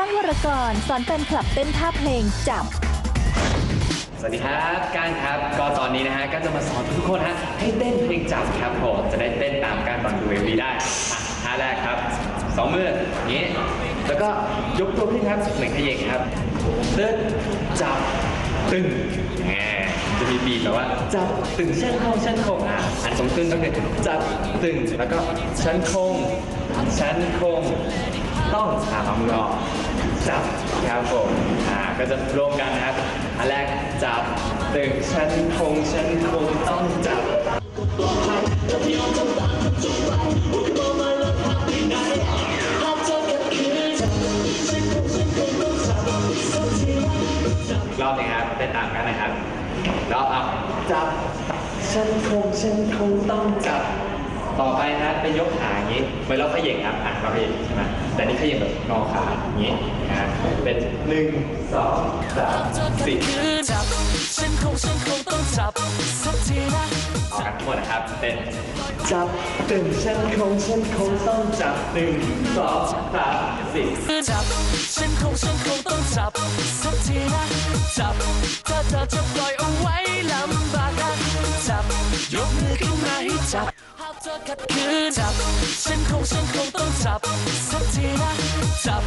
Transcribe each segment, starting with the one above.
ก้องวรกรสอนแฟนคลับเต้นท่าเพลงจับ สวัสดีครับก้านครับ ก็ตอนนี้นะฮะก็จะมาสอนทุกคนฮะให้เต้นเพลงจับครับผมจะได้เต้นตามการตอนดูเอวีได้อะท่าแรกครับสองมืออย่างนี้ แล้วก็ยกตัวขึ้นครับเหมือนขยิงครับเต้นจับตึงแหมจะมีบีบแบบว่าจับตึงเช่นคงเช่นคงอะอันสองตึงก็คือจับตึงแล้วก็ชั้นคงชั้นคง ต้องหาความมือออกจับครับผมอ่าก็จะรวมกันนะครับอันแรกจับตึงชั้นคงชั้นคงต้องจับรอบนึงครับเต้นตามกันนะครับแล้วเอาจับฉันคงฉันคงต้องจับ นะครับเป็นยกขาอย่างนี้เหมือนเราเขย่งครับอะเราเขย่งใช่ไหมแต่นี่เขย่งแบบงอขาอย่างนี้นะครับเป็นหนึ่งสองสามสี่คือจับฉันคงฉันคงต้องจับสักทีนะกันทั้งหมดนะครับเป็นจับตึงฉันคงฉันคงต้องจับหนึ่งสองสามสี่จับฉันคงฉันคงต้องจับสักทีนะจับถ้าเธอจะปล่อยเอาไว้ลำบากนะ อขัดขืนจับฉันคงฉันคงต้องจับสักทีนะจับ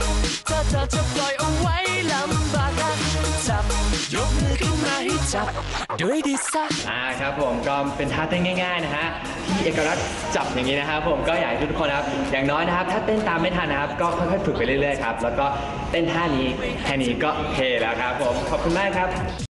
ถ้าเธอจะปล่อยเอาไว้ลำบากนะจับยกมือขึ้นมาให้จับด้วยดีสักอ่าครับผมก็เป็นท่าเต้นง่าย ๆนะฮะที่เอกลักษณ์จับอย่างนี้นะครับผมก็อยากให้ทุกคนนะครับอย่างน้อยนะครับ ถ้าเต้นตามไม่ทันนะครับ ก็ค่อยๆฝึกไปเรื่อยๆครับแล้วก็เต้นท่านี้แค่นี้ก็เทแล้วครับผมขอบคุณมากครับ